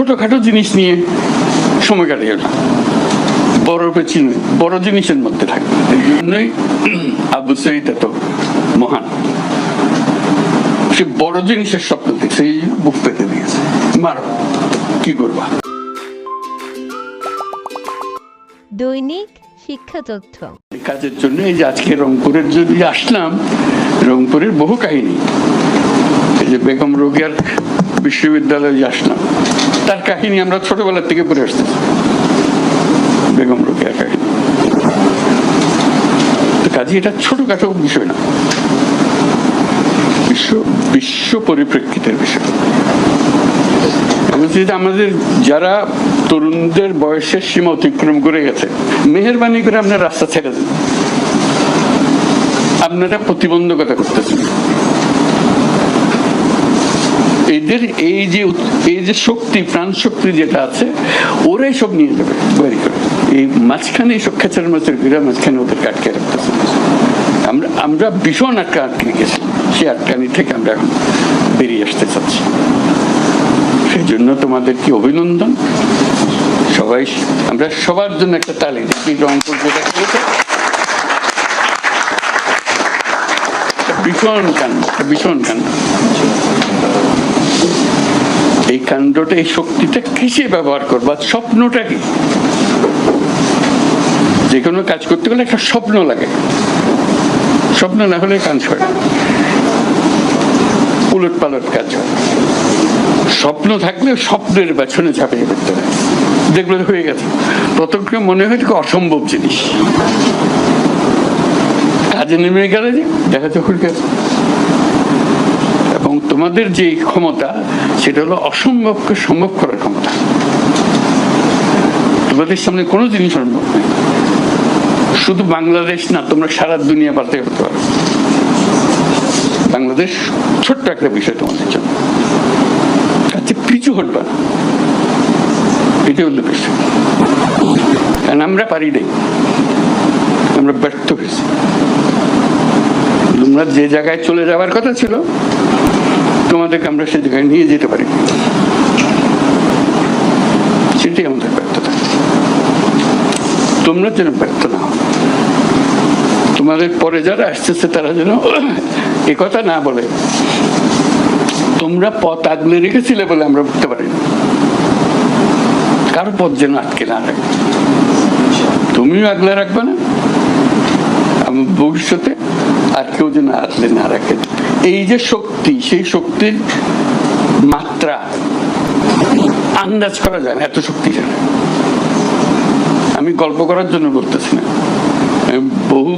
ছোটখাটো জিনিস নিয়ে সময় কাটিয়ে বড় পেছনে বড় জিনিসের মধ্যে এই জন্যই আবু সঈদ এত মহান। সে বড় জিনিসের স্বপ্ন দেখছে এই বুক পেতে দিয়েছে। মারো কি করবা? দৈনিক শিক্ষা তথ্য। কাজের জন্য এই যে আজকে রংপুরের যদি আসলাম রংপুরের বহু কাহিনী। এই যে বেগম রোগিয়ার বিশ্ববিদ্যালয়ে আসলাম। তার কাহিনী আমরা ছোটবেলার থেকে পড়ে আসতেছি বেগম রোগিয়ার কাহিনী। কাজে, এটা ছোটখাটো বিষয় না। বিশ্ব বিশ্ব পরিপ্রেক্ষিতের বিষয়। আমাদের যারা তরুণদের বয়সের সীমা অতিক্রম করে গেছে, মেহরবানি করে আপনার রাস্তা ছেড়ে দেন। আপনারা প্রতিবন্ধকতা করতেছেন। এদের এই যে এই যে শক্তি প্রাণ শক্তি যেটা আছে, ওরাই সব নিয়ে যাবে, তৈরি করে। এই মাঝখানে এইসব খেচার মাছের ঘিরা মাঝখানে ওদের আটকে রাখতেছে আমরা আমরা ভীষণ আটকা আটকে গেছি। সেই আটকানি থেকে আমরা এখন বেরিয়ে আসতে চাচ্ছি। সেই জন্য তোমাদেরকে অভিনন্দন? সবাই, আমরা সবার জন্য একটা তালি দিই। রংপুর যেটা করেছে ভীষণ একটা ভীষণ কাণ্ড এই কাণ্ডটা, এই শক্তিটা কিসে ব্যবহার করবা? স্বপ্নটা কি? যে কোনো কাজ করতে গেলে একটা স্বপ্ন লাগে। স্বপ্ন না হলে কাজ হয় উলট পালট কাজ হয়। স্বপ্ন থাকলে স্বপ্নের পেছনে ঝাঁপিয়ে পড়তে হয়। দেখলে হয়ে গেছে। প্রথমকে মনে হয় অসম্ভব জিনিস। কাজে নেমে গেলে যে দেখা হয়ে গেছে তোমাদের যে ক্ষমতা, সেটা হলো অসম্ভবকে সম্ভব করার ক্ষমতা। তোমাদের সামনে কোনো জিনিস সম্ভব নেই শুধু বাংলাদেশ না, তোমরা সারা দুনিয়া পাল্টে করতে পারো। বাংলাদেশ ছোট্ট একটা বিষয় তোমাদের জন্য। কাছে পিছু হটবা এটাই হলো বিষয়। কারণ আমরা পারি নাই। আমরা ব্যর্থ হয়েছি। তোমরা যে জায়গায় চলে যাওয়ার কথা ছিল তোমাদেরকে আমরা সে জায়গায় নিয়ে যেতে পারি। সেটাই আমাদের ব্যর্থতা। তোমরা যেন ব্যর্থ না তোমাদের পরে যারা আসতেছে, তারা যেন এ কথা না বলে। তোমরা পথ আগলে রেখেছিলে বলে আমরা উঠতে পারি কারও পথ যেন আটকে না রাখে। তুমিও আগলে রাখবে না। ভবিষ্যতে আর কেউ যেন আগলে না রাখে। এই যে শক্তি, সেই শক্তির মাত্রা আন্দাজ করা যায় না, এত শক্তি জানে আমি গল্প করার জন্য বলতেছি না। বহু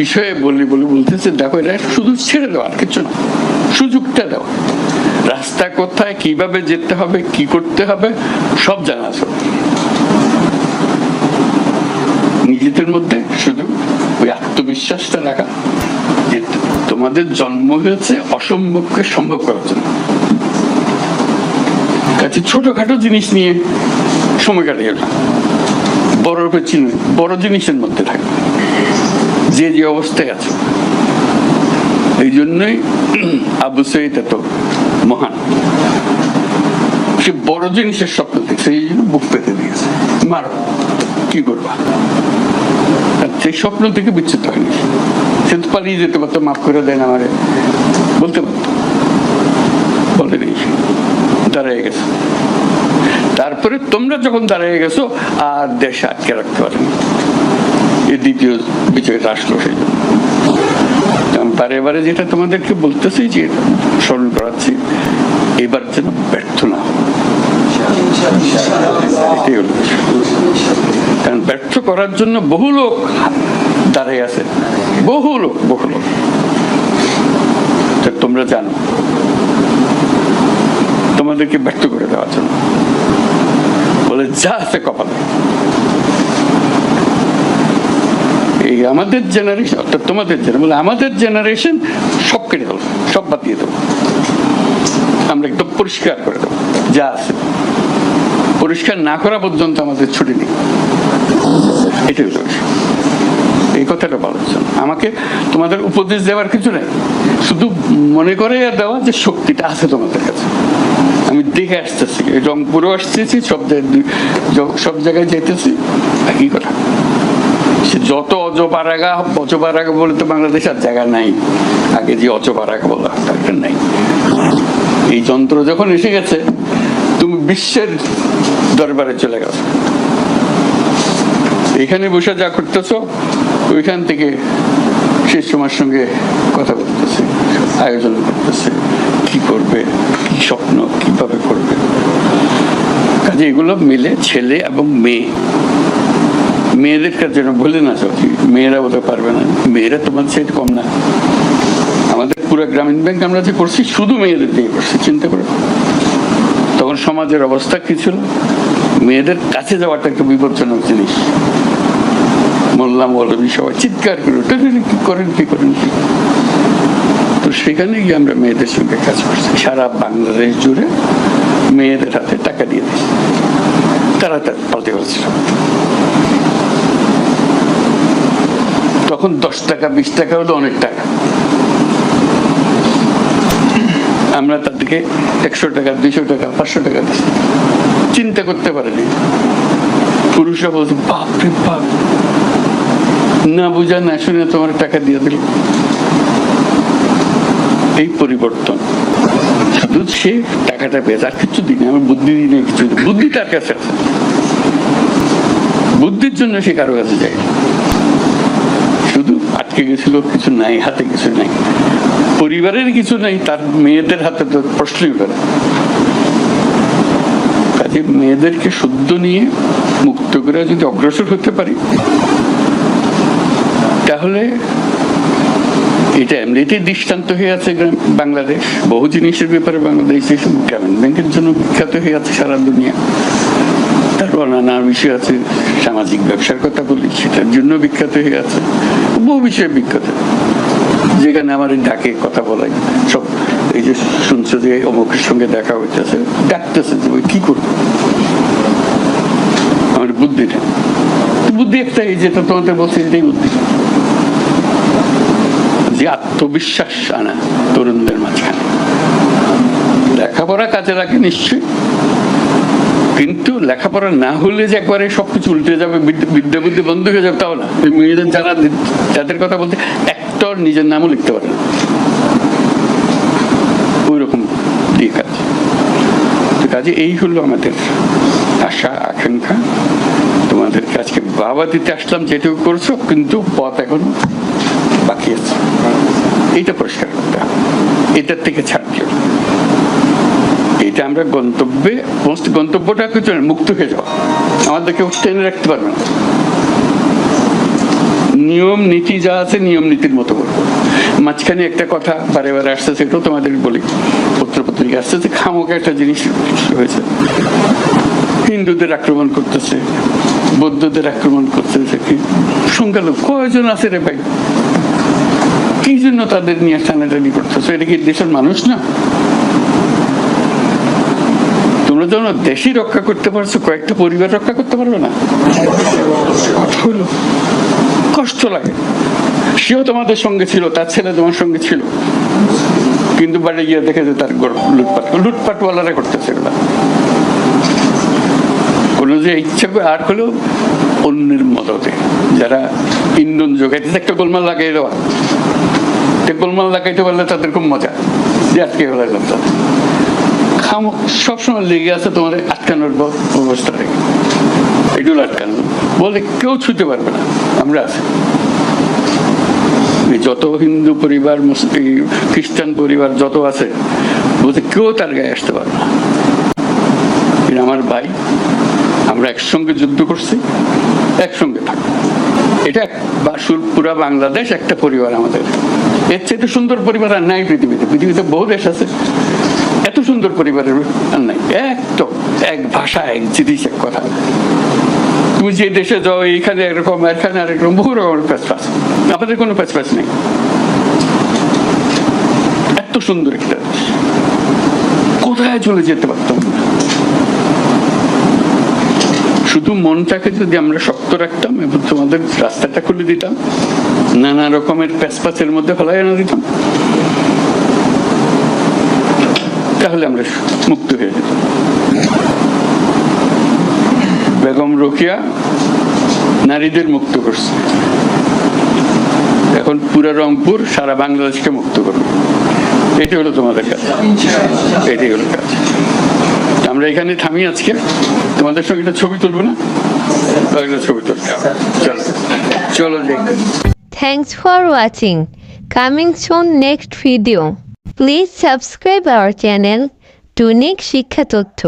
বিষয়ে বলি বলে বলতেছে, দেখো, এটা শুধু ছেড়ে দেওয়া, আর কিছু না। সুযোগটা দাও রাস্তা কোথায়, কীভাবে যেতে হবে, কি করতে হবে, সব জানা আছে। নিজেদের মধ্যে শুধু ওই আত্মবিশ্বাসটা রাখা। তোমাদের জন্ম হয়েছে অসম্ভবকে সম্ভব করার জন্য। কাছে ছোটখাটো জিনিস নিয়ে সময় কাটিয়ে না বড় পেছনে বড় জিনিসের মধ্যে থাকবে যে যে অবস্থায় আছে। এই জন্যই আবু সঈদ এত মহান। সে বড় জিনিসের স্বপ্ন দেখছে, এই জন্য বুক পেতে দিয়েছে। মারো, কি করবা? সেই স্বপ্ন থেকে বিচ্ছিত হয়নি। সে তো পালিয়ে যেতে পারতো, মাফ করে দেন আমারে। বলতে পারতো। দাঁড়িয়ে গেছে। তারপরে তোমরা যখন দাঁড়িয়ে গেছো, আর দেশ আটকে রাখতে পারেনি। এই দ্বিতীয় বিজয়টা আসলো সেই বারে বারে যেটা তোমাদেরকে বলতেছি যে, স্মরণ করাচ্ছি, এবার যেন ব্যর্থ না। এটাই হলো। কারণ ব্যর্থ করার জন্য বহু লোক দাঁড়িয়ে আছে। বহু লোক বহু লোক। তোমরা জানো, তোমাদেরকে ব্যর্থ করে দেওয়ার জন্য। বলে, যা আছে কপালে। এই আমাদের জেনারেশন অর্থাৎ তোমাদের জেনারেশন বলে, আমাদের জেনারেশন সব কেটে দেবো, সব বাদ দিয়ে দেবো। আমরা একদম পরিষ্কার করে দেবো, যা আছে। পরিষ্কার না করা পর্যন্ত আমাদের ছুটি নেই। এটাই এই কথাটা আমাকে তোমাদের উপদেশ দেওয়ার কিছু নেই। শুধু মনে করে দেওয়া যে শক্তিটা আছে তোমাদের কাছে। আমি দেখে আসতেছি। রংপুরও আসতেছি, সব সব জায়গায় যেতেছি। একই কথা। সে যত অজপাড়াগা অজপাড়াগা বলে তো বাংলাদেশ আর জায়গা নাই। আগে যে অজপাড়াগা বলা একটা নাই। এই যন্ত্র যখন এসে গেছে, তুমি বিশ্বের দরবারে চলে গেছো। এখানে বসে যা করতেছ, ওইখান থেকে শেষ সময়ের সঙ্গে কথা বলতেছে, আয়োজন করতেছে। কি করবে, কি স্বপ্ন, কীভাবে করবে? কাজে এগুলো মিলে ছেলে এবং মেয়ে। মেয়েদের কাছে যেন বলে না সত্যি মেয়েরা বলতে পারবে না। মেয়েরা তোমার চেয়ে কম না। আমাদের পুরো গ্রামীণ ব্যাংক আমরা যে করছি, শুধু মেয়েদের দিয়ে করছি, চিন্তা করে। তখন সমাজের অবস্থা কি ছিল? মেয়েদের কাছে যাওয়াটা একটা বিপজ্জনক জিনিস। মোল্লা মৌলবী সবাই চিৎকার করে উঠে কি করেন কি করেন, কি তো সেখানে গিয়ে আমরা মেয়েদের সঙ্গে কাজ করছি। সারা বাংলাদেশ জুড়ে মেয়েদের হাতে টাকা দিয়ে দিই তারা পাল্টে তখন দশ টাকা, বিশ টাকা হলো অনেক টাকা। আমরা তাদেরকে একশো টাকা, দুইশো টাকা, পাঁচশো টাকা দিচ্ছি চিন্তা করতে পারেনি। পুরুষরা বলছে বাপ রে বাপ। না বুঝা, না শুনে তোমার টাকা দিয়ে দিল। এই পরিবর্তন। শুধু সে টাকাটা পেয়েছে আর কিছু দিনে আমার বুদ্ধি দিনে কিছু বুদ্ধি তার কাছে বুদ্ধির জন্য সে কারও কাছে যায় শুধু আটকে গেছিল, কিছু নাই, হাতে কিছু নাই। পরিবারের কিছু নাই, তার মেয়েদের হাতে তো প্রশ্নই উঠে কাজে মেয়েদেরকে শুদ্ধ নিয়ে মুক্ত করে যদি অগ্রসর হতে পারি, তাহলে এটা এমনিতেই দৃষ্টান্ত হয়ে আছে বাংলাদেশ। বহু জিনিসের ব্যাপারে বাংলাদেশ যেসব গ্রামীণ ব্যাংকের জন্য বিখ্যাত হয়ে আছে সারা দুনিয়া। তারপর নানা বিষয় আছে, সামাজিক ব্যবসার কথা বলি, সেটার জন্য বিখ্যাত হয়ে আছে। বহু বিষয়ে বিখ্যাত। যেখানে আমার ডাকে কথা বলাই, সব এই যে শুনছো যে অমুকের সঙ্গে দেখা হইতেছে যে কি করব? আমার বুদ্ধি একটা এই যেটা তোমাদের বলছি এটাই বুদ্ধি। যে আত্মবিশ্বাস আনা তরুণদের মাঝখানে। লেখাপড়া কাজে লাগে নিশ্চয়ই। কিন্তু লেখাপড়া না হলে যে একবারে সবকিছু উল্টে যাবে বিদ্যা- বিদ্যা বুদ্ধি বন্ধ হয়ে যাবে, তাও না। মেয়েদের যারা, যাদের কথা বলতে একটা নিজের নামও লিখতে পারে না। ওই রকম দিয়ে কাজ তো কাজে এই হলো আমাদের আশা, আকাঙ্ক্ষা। তোমাদেরকে আজকে বাবা দিতে আসলাম, যেটুকু করছ, কিন্তু পথ এখন বাকি আছে। এইটা পরিষ্কার করতে এটার থেকে ছাড় কেউ এটা আমরা গন্তব্যে সমস্ত গন্তব্যটা কিছু মুক্ত হয়ে যাওয়া। আমাদেরকে টেনে রাখতে পারবে না। নিয়ম, নীতি যা আছে, নিয়ম, নীতির মতো করব। মাঝখানে একটা কথা বারে বারে আসতেছে এটাও তোমাদের বলি। পত্র পত্রিকা আসতেছে খামোকে একটা জিনিস হয়েছে। হিন্দুদের আক্রমণ করতেছে বৌদ্ধদের আক্রমণ করতেছে কি? সংখ্যালঘু কয়জন আছে রে ভাই? কি জন্য তাদের নিয়ে টানাটানি করতেছে? এটা কি দেশের মানুষ না? তোমরা যখন দেশই রক্ষা করতে পারছ কয়েকটা পরিবার রক্ষা করতে পারবে না? কথা হলো। কষ্ট লাগে। সেও তোমাদের সঙ্গে ছিল, তার ছেলে তোমার সঙ্গে ছিল। কিন্তু বাড়ি গিয়ে দেখে যে তার লুটপাট। লুটপাটওয়ালারা করতেছে এগুলা। কোনো যে ইচ্ছা করে, আর হলেও অন্যের মদতে। যারা ইন্ধন যোগাইতেছে একটা গোলমাল লাগাই দেওয়া। গোলমাল লাগাইতে পারলে তাদের খুব মজা। যে আজকে ফেলাইলাম তাদের। সবসময় লেগে আছে তোমার আটকানোর অবস্থা রেখে এগুলো আটকানো বলে কেউ ছুতে পারবে না। আমরা যত হিন্দু পরিবার, মুস- এই খ্রিস্টান পরিবার যত আছে বলতে কেউ তার গায়ে আসতে পারবে না। আমার ভাই, আমরা একসঙ্গে যুদ্ধ করছি, একসঙ্গে থাকব এটা বাসুর, পুরা বাংলাদেশ, একটা পরিবার আমাদের। এর চেয়ে সুন্দর পরিবার আর নাই পৃথিবীতে। পৃথিবীতে বহু দেশ আছে। এত সুন্দর পরিবারের আর নাই। এক তো এক ভাষা, এক জিনিস, এক কথা। তুমি যে দেশে যাও, এইখানে একরকম এখানে আরেকরকম, বহু রকমের প্যাচ প্যাচ আমাদের কোনো প্যাচ প্যাচ নেই? এত সুন্দর একটা কোথায় চলে যেতে পারতাম না শুধু মনটাকে যদি আমরা শক্ত রাখতাম এবং তোমাদের রাস্তাটা খুলে দিতাম, নানা রকমের প্যাচপাচের মধ্যে ফেলাই এনে দিতাম, তাহলে আমরা মুক্ত হয়ে যেত বেগম রোকিয়া নারীদের মুক্ত করছে। এখন পুরো রংপুর সারা বাংলাদেশকে মুক্ত করবে। এটি হলো তোমাদের কাজ। এটি হলো কাজ। আমরা এখানে থামি আজকে। তোমাদের সঙ্গে একটা ছবি তুলবো না? একটা ছবি তুলবো। চলো। চলো দেখি। Thanks for watching. Coming soon video please subscribe subscribe channel Tunik শিক্ষা তথ্য